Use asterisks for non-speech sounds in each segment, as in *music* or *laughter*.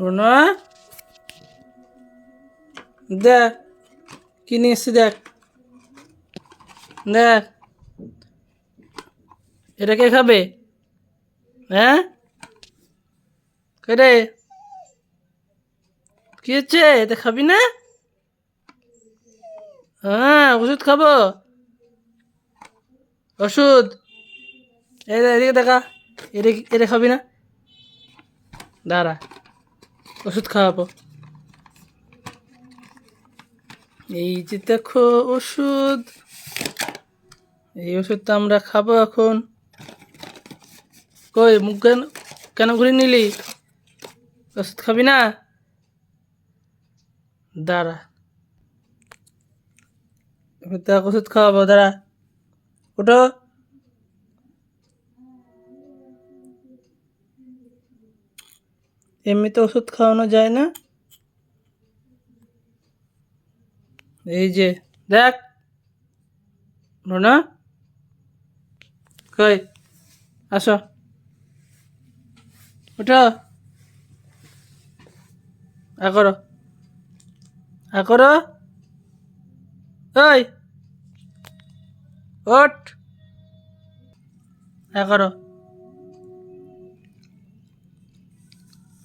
রোনা? দেখ, কি নিয়ে এসছি দেখ? দেখ। এটা কে খাবে? হ্যাঁ? কে রে কি হচ্ছে? এটা খাবি না? হ্যাঁ ওষুধ খাব। ওষুধ। এদিকে দেখা। এটা এটা খাবি না? দাঁড়া। ওষুধ খাওয়াবো। এই যে দেখো ওষুধ। এই ওষুধটা আমরা খাব এখন। কই, মুখ কেন কেন ঘুরে নিলি? ওষুধ খাবি না? দাঁড়া। ওষুধ খাওয়াবো, দাঁড়া। ওঠো। এমনিতে ওষুধ খাওয়ানো যায় না? এই যে, দেখ। না কই? আসো। ওঠো। আ করো। করো। ওই ওঠ। আ করো।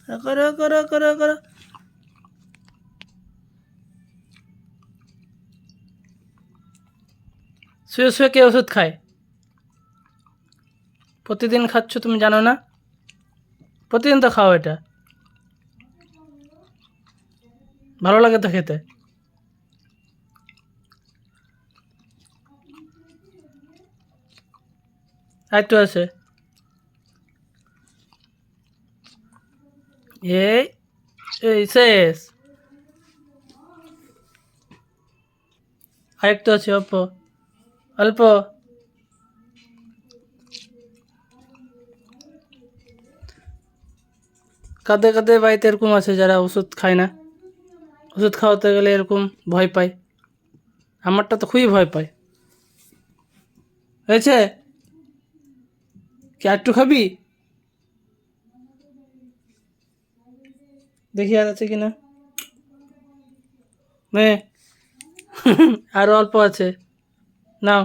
করো করো করো করো। শুয়ে শুয়ে কে ওষুধ খায়? প্রতিদিন খাচ্ছ তুমি জানো না? প্রতিদিন তো খাও এটা। ভালো লাগে তো খেতে। আর তো আছে। এই শেষ। আরেকটু আছে, অল্প। অল্প। কাঁদে কাঁদে বাড়িতে এরকম আছে যারা ওষুধ খায় না। ওষুধ খাওয়াতে গেলে এরকম ভয় পায়। আমারটা তো খুবই ভয় পায়। হয়েছে? কি একটু খাবি? দেখি আর আছে কিনা? নে *laughs* আরও অল্প আছে। নাও।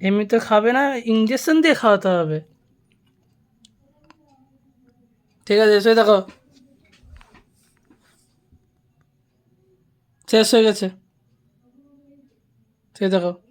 এমনি তো খাবে না ইঞ্জেকশন দিয়ে খাওয়াতে হবে। ঠিক আছে, এসে দেখো। শেষ হয়ে গেছে। সে দেখো।